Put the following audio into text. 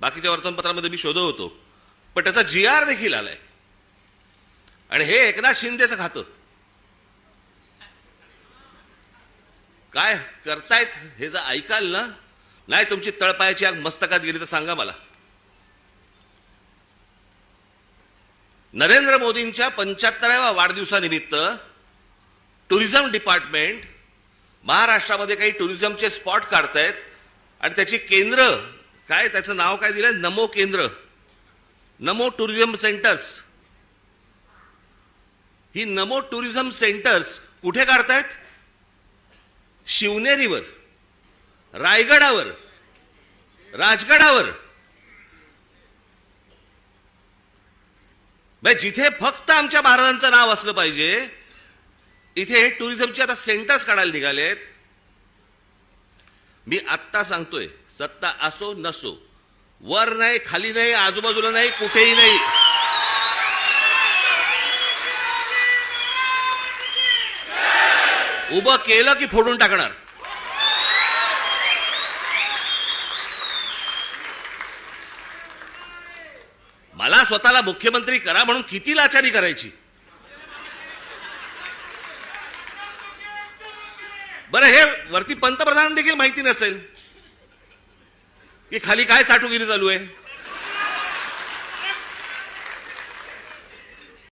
बाकीच्या वर्तमानपत्रामध्ये मी शोधत होतो. पण त्याचा जी आर देखील आलाय. आणि हे एकनाथ शिंदेचं खातं. काय करतायत हे जर ऐकाल ना? नाही तुमची तळपायाची आग मस्तकात गेली तर सांगा मला. नरेंद्र मोदींच्या पंच्याहत्तराव्या वाढदिवसानिमित्त टुरिझम डिपार्टमेंट महाराष्ट्रामध्ये काही टुरिझमचे स्पॉट काढतायत आणि त्याची केंद्र काय त्याचं नाव काय दिलं नमो केंद्र. Namo tourism centres. ही नमो टुरिझम सेंटर्स कुठे काढतायत? शिवनेरीवर रायगडावर राजगडावर. जिथे फक्त आमच्या महाराजांचं नाव असलं पाहिजे इथे हे टुरिझमचे आता सेंटर्स काढायला निघालेत. मी आत्ता सांगतोय सत्ता असो नसो वर नाही खाली नाही आजूबाजूला नाही कुठेही नाही. उभं केलं की फोडून टाकणार. मला स्वतःला मुख्यमंत्री करा म्हणून किती लाचारी करायची? बरं हे वरती पंतप्रधान देखील माहिती नसेल. की खाली काय चाटुगिरी चालू आहे?